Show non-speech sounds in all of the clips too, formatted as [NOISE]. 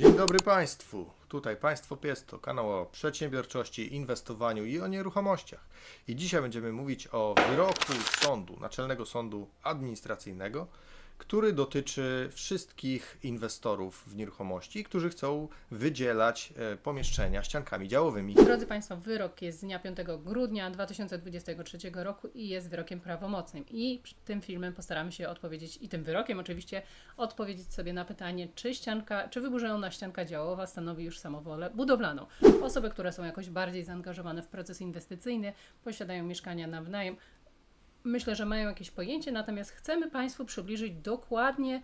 Dzień dobry Państwu. Tutaj Państwo Pies to kanał o przedsiębiorczości, inwestowaniu i o nieruchomościach. I dzisiaj będziemy mówić o wyroku sądu, Naczelnego Sądu Administracyjnego, który dotyczy wszystkich inwestorów w nieruchomości, którzy chcą wydzielać e, pomieszczenia ściankami działowymi. Drodzy Państwo, wyrok jest z dnia 5 grudnia 2023 roku i jest wyrokiem prawomocnym. I tym filmem postaramy się odpowiedzieć, i tym wyrokiem oczywiście, odpowiedzieć sobie na pytanie, czy ścianka, czy wyburzona ścianka działowa stanowi już samowolę budowlaną. Osoby, które są jakoś bardziej zaangażowane w proces inwestycyjny, posiadają mieszkania na wynajem, myślę, że mają jakieś pojęcie, natomiast chcemy Państwu przybliżyć dokładnie,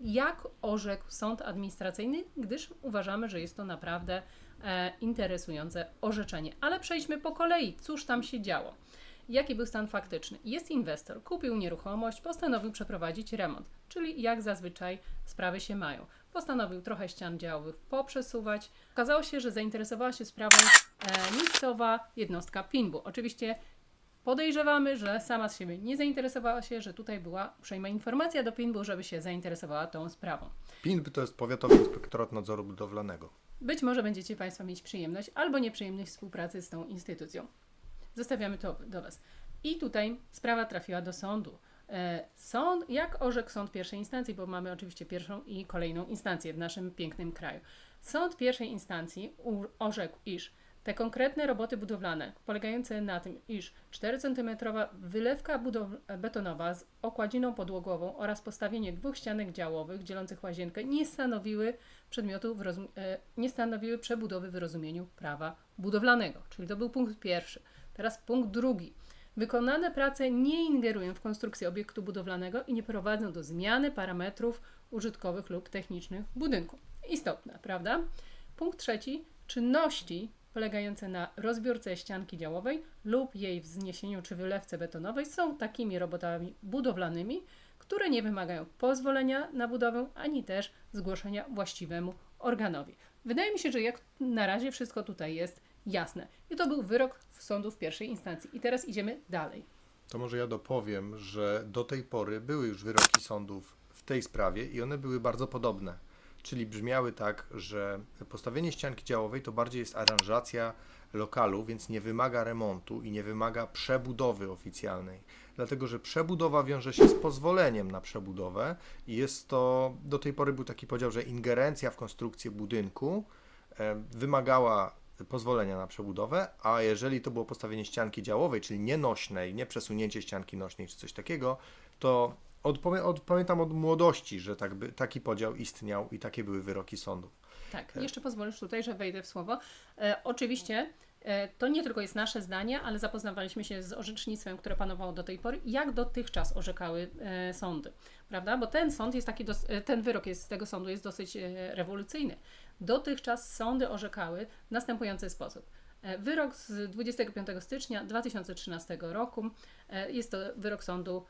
jak orzekł sąd administracyjny, gdyż uważamy, że jest to naprawdę e, interesujące orzeczenie. Ale przejdźmy po kolei. Cóż tam się działo? Jaki był stan faktyczny? Jest inwestor, kupił nieruchomość, postanowił przeprowadzić remont, czyli jak zazwyczaj sprawy się mają. Postanowił trochę ścian działowych poprzesuwać. Okazało się, że zainteresowała się sprawą e, miejscowa jednostka PINBU. Oczywiście Podejrzewamy, że sama z siebie nie zainteresowała się, że tutaj była uprzejma informacja do PINBU, żeby się zainteresowała tą sprawą. PINB to jest Powiatowy Inspektorat Nadzoru Budowlanego. Być może będziecie Państwo mieć przyjemność albo nieprzyjemność współpracy z tą instytucją. Zostawiamy to do Was. I tutaj sprawa trafiła do sądu. E, Sąd, jak orzekł sąd pierwszej instancji, bo mamy oczywiście pierwszą i kolejną instancję w naszym pięknym kraju. Sąd pierwszej instancji orzekł, iż te konkretne roboty budowlane, polegające na tym, iż 4 cm wylewka betonowa z okładziną podłogową oraz postawienie dwóch ścianek działowych dzielących łazienkę nie stanowiły przedmiotu e, nie stanowiły przebudowy w rozumieniu prawa budowlanego. Czyli to był punkt pierwszy. Teraz punkt drugi. Wykonane prace nie ingerują w konstrukcję obiektu budowlanego i nie prowadzą do zmiany parametrów użytkowych lub technicznych budynku. Istotne, prawda? Punkt trzeci. Czynności polegające na rozbiórce ścianki działowej lub jej wzniesieniu czy wylewce betonowej są takimi robotami budowlanymi, które nie wymagają pozwolenia na budowę ani też zgłoszenia właściwemu organowi. Wydaje mi się, że jak na razie wszystko tutaj jest jasne. I to był wyrok w sądu w pierwszej instancji. I teraz idziemy dalej. To może ja dopowiem, że do tej pory były już wyroki sądów w tej sprawie i one były bardzo podobne. Czyli brzmiały tak, że postawienie ścianki działowej to bardziej jest aranżacja lokalu, więc nie wymaga remontu i nie wymaga przebudowy oficjalnej. Dlatego, że przebudowa wiąże się z pozwoleniem na przebudowę i jest to, do tej pory był taki podział, że ingerencja w konstrukcję budynku e, wymagała pozwolenia na przebudowę, a jeżeli to było postawienie ścianki działowej, czyli nienośnej, nie przesunięcie ścianki nośnej czy coś takiego, to od, od, pamiętam od młodości, że tak by, taki podział istniał i takie były wyroki sądów. Tak, jeszcze pozwolisz tutaj, że wejdę w słowo. E, oczywiście e, to nie tylko jest nasze zdanie, ale zapoznawaliśmy się z orzecznictwem, które panowało do tej pory, jak dotychczas orzekały e, sądy, prawda? Bo ten sąd jest taki, dos- e, ten wyrok jest, z tego sądu jest dosyć e, rewolucyjny. Dotychczas sądy orzekały w następujący sposób. E, Wyrok z 25 stycznia 2013 roku e, jest to wyrok sądu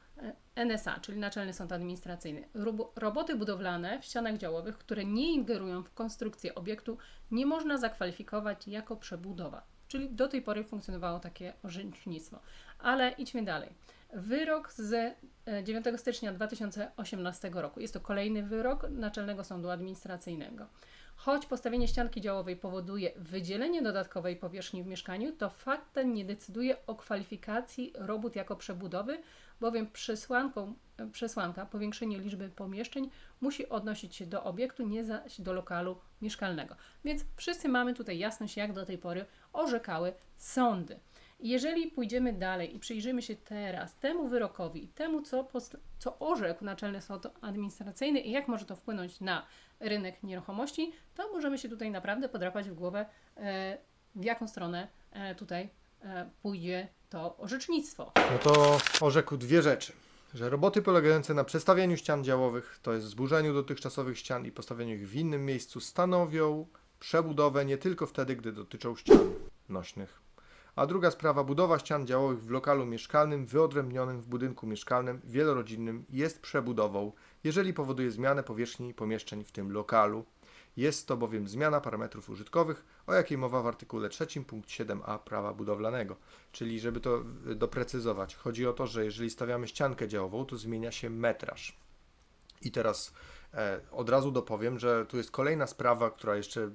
e, NSA, czyli Naczelny Sąd Administracyjny. Robo- Roboty budowlane w ścianach działowych, które nie ingerują w konstrukcję obiektu, nie można zakwalifikować jako przebudowa. Czyli do tej pory funkcjonowało takie orzecznictwo. Ale idźmy dalej. Wyrok z e, 9 stycznia 2018 roku. Jest to kolejny wyrok Naczelnego Sądu Administracyjnego. Choć postawienie ścianki działowej powoduje wydzielenie dodatkowej powierzchni w mieszkaniu, to fakt ten nie decyduje o kwalifikacji robót jako przebudowy, bowiem przesłanka powiększenie liczby pomieszczeń musi odnosić się do obiektu, nie zaś do lokalu mieszkalnego. Więc wszyscy mamy tutaj jasność, jak do tej pory orzekały sądy. Jeżeli pójdziemy dalej i przyjrzymy się teraz temu wyrokowi, temu, co, co orzekł Naczelny Sąd Administracyjny i jak może to wpłynąć na rynek nieruchomości, to możemy się tutaj naprawdę podrapać w głowę, e, w jaką stronę e, tutaj e, pójdzie to orzecznictwo. No to orzekł dwie rzeczy. Że roboty polegające na przestawieniu ścian działowych, to jest zburzeniu dotychczasowych ścian i postawieniu ich w innym miejscu, stanowią przebudowę nie tylko wtedy, gdy dotyczą ścian nośnych. A druga sprawa, budowa ścian działowych w lokalu mieszkalnym wyodrębnionym w budynku mieszkalnym wielorodzinnym jest przebudową, jeżeli powoduje zmianę powierzchni pomieszczeń w tym lokalu. Jest to bowiem zmiana parametrów użytkowych, o jakiej mowa w artykule 3 punkt 7a prawa budowlanego. Czyli, żeby to y, doprecyzować, chodzi o to, że jeżeli stawiamy ściankę działową, to zmienia się metraż. I teraz E, Od razu dopowiem, że tu jest kolejna sprawa, która jeszcze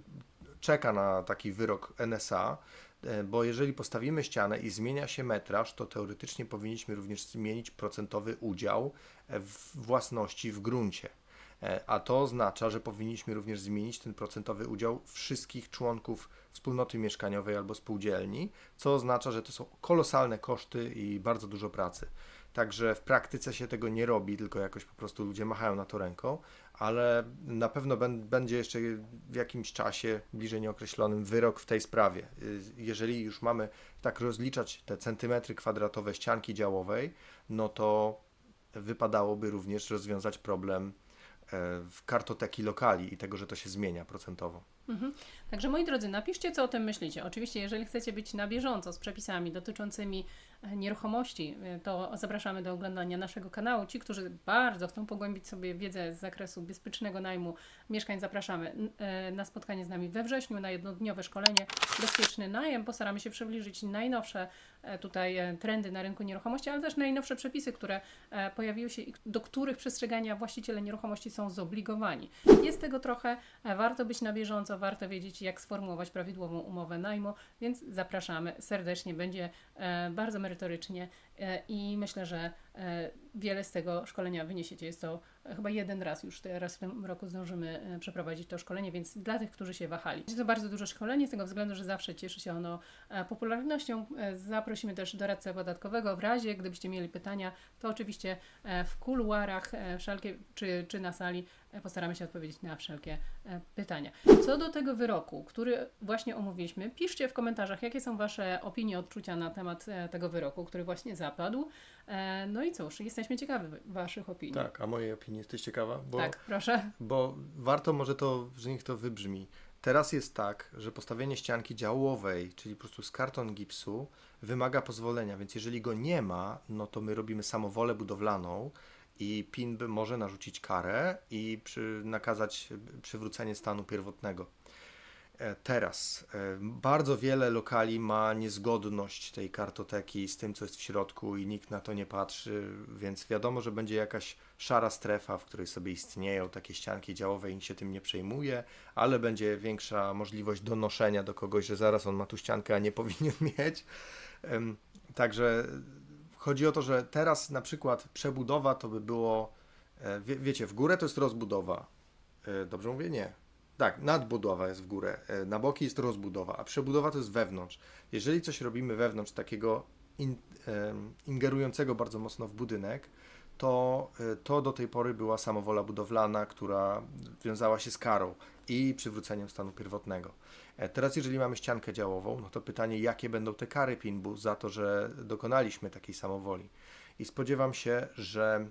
czeka na taki wyrok NSA, e, bo jeżeli postawimy ścianę i zmienia się metraż, to teoretycznie powinniśmy również zmienić procentowy udział e, w własności w gruncie. E, A to oznacza, że powinniśmy również zmienić ten procentowy udział wszystkich członków wspólnoty mieszkaniowej albo spółdzielni, co oznacza, że to są kolosalne koszty i bardzo dużo pracy. Także w praktyce się tego nie robi, tylko jakoś po prostu ludzie machają na to ręką, ale na pewno będzie jeszcze w jakimś czasie bliżej nieokreślonym wyrok w tej sprawie. Y, Jeżeli już mamy tak rozliczać te centymetry kwadratowe ścianki działowej, no to wypadałoby również rozwiązać problem e, w kartoteki lokali i tego, że to się zmienia procentowo. Mhm. Także moi drodzy, napiszcie, co o tym myślicie. Oczywiście, jeżeli chcecie być na bieżąco z przepisami dotyczącymi nieruchomości, e, to zapraszamy do oglądania naszego kanału. Ci, którzy bardzo chcą pogłębić sobie wiedzę z zakresu bezpiecznego najmu mieszkań, zapraszamy e, na spotkanie z nami we wrześniu, na jednodniowe szkolenie Bezpieczny Najem. Postaramy się przybliżyć najnowsze e, tutaj trendy na rynku nieruchomości, ale też najnowsze przepisy, które pojawiły się i do których przestrzegania właściciele nieruchomości są zobligowani. Jest tego trochę, warto być na bieżąco, warto wiedzieć, jak sformułować prawidłową umowę najmu, więc zapraszamy serdecznie, będzie bardzo merytorycznie i myślę, że e, wiele z tego szkolenia wyniesiecie. Jest to e, chyba jeden raz już teraz w tym roku zdążymy e, przeprowadzić to szkolenie, więc dla tych, którzy się wahali. Jest to bardzo duże szkolenie, z tego względu, że zawsze cieszy się ono e, popularnością. E, Zaprosimy też doradcę podatkowego. W razie, gdybyście mieli pytania, to oczywiście e, w kuluarach e, wszelkie, czy, czy na sali e, postaramy się odpowiedzieć na wszelkie e, pytania. Co do tego wyroku, który właśnie omówiliśmy, piszcie w komentarzach, jakie są Wasze opinie, odczucia na temat e, tego wyroku, który właśnie zapadł. E, No i cóż, jesteśmy ciekawi Waszych opinii. Tak, a mojej opinii jesteś ciekawa? Bo, Tak, proszę. bo warto może to, że niech to wybrzmi. Teraz jest tak, że postawienie ścianki działowej, czyli po prostu z karton gipsu, wymaga pozwolenia, więc jeżeli go nie ma, no to my robimy samowolę budowlaną i PIN by może narzucić karę i przy, nakazać przywrócenie stanu pierwotnego. E, Teraz e, bardzo wiele lokali ma niezgodność tej kartoteki z tym, co jest w środku, i nikt na to nie patrzy, więc wiadomo, że będzie jakaś szara strefa, w której sobie istnieją takie ścianki działowe i nikt się tym nie przejmuje, ale będzie większa możliwość donoszenia do kogoś, że zaraz on ma tu ściankę, a nie [LAUGHS] powinien mieć. Także chodzi o to, że teraz na przykład przebudowa to by było, e, wie, wiecie, w górę to jest rozbudowa. Dobrze mówię? Nie. Tak, nadbudowa jest w górę, e, na boki jest rozbudowa, a przebudowa to jest wewnątrz. Jeżeli coś robimy wewnątrz takiego in, ingerującego bardzo mocno w budynek, to, e, to do tej pory była samowola budowlana, która wiązała się z karą i przywróceniem stanu pierwotnego. E, Teraz, jeżeli mamy ściankę działową, no to pytanie, jakie będą te kary PINBU za to, że dokonaliśmy takiej samowoli. I spodziewam się, że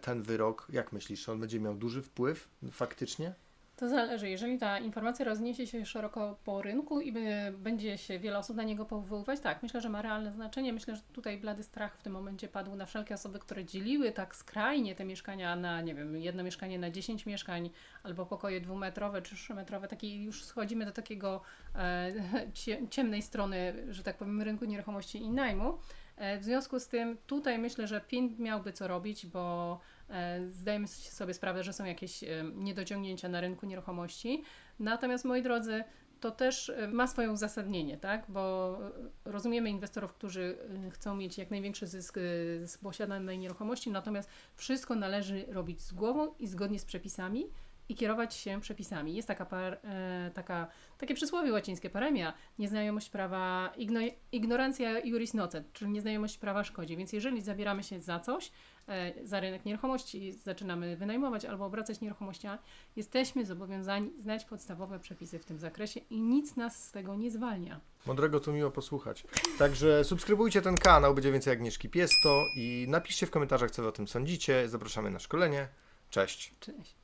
ten wyrok, jak myślisz, on będzie miał duży wpływ faktycznie? To zależy. Jeżeli ta informacja rozniesie się szeroko po rynku i będzie się wiele osób na niego powoływać, tak, myślę, że ma realne znaczenie. Myślę, że tutaj blady strach w tym momencie padł na wszelkie osoby, które dzieliły tak skrajnie te mieszkania na, nie wiem, jedno mieszkanie na 10 mieszkań albo pokoje dwumetrowe czy trzymetrowe. Taki, już schodzimy do takiego e, [LAUGHS] cie, ciemnej strony, że tak powiem, rynku nieruchomości i najmu. E, W związku z tym tutaj myślę, że PIN miałby co robić, bo zdajemy sobie sprawę, że są jakieś e, niedociągnięcia na rynku nieruchomości. Natomiast moi drodzy, to też e, ma swoje uzasadnienie, tak? Bo e, rozumiemy inwestorów, którzy e, chcą mieć jak największy zysk e, z posiadanej nieruchomości, natomiast wszystko należy robić z głową i zgodnie z przepisami i kierować się przepisami. Jest taka, par, e, taka takie przysłowie łacińskie, paremia, nieznajomość prawa, igno, ignorancja juris nocet, czyli nieznajomość prawa szkodzi. Więc jeżeli zabieramy się za coś, e, za rynek nieruchomości, zaczynamy wynajmować albo obracać nieruchomościami, jesteśmy zobowiązani znać podstawowe przepisy w tym zakresie i nic nas z tego nie zwalnia. Mądrego tu miło posłuchać. Także subskrybujcie ten kanał, będzie więcej Agnieszki Piesto i napiszcie w komentarzach, co wy o tym sądzicie. Zapraszamy na szkolenie. Cześć. Cześć.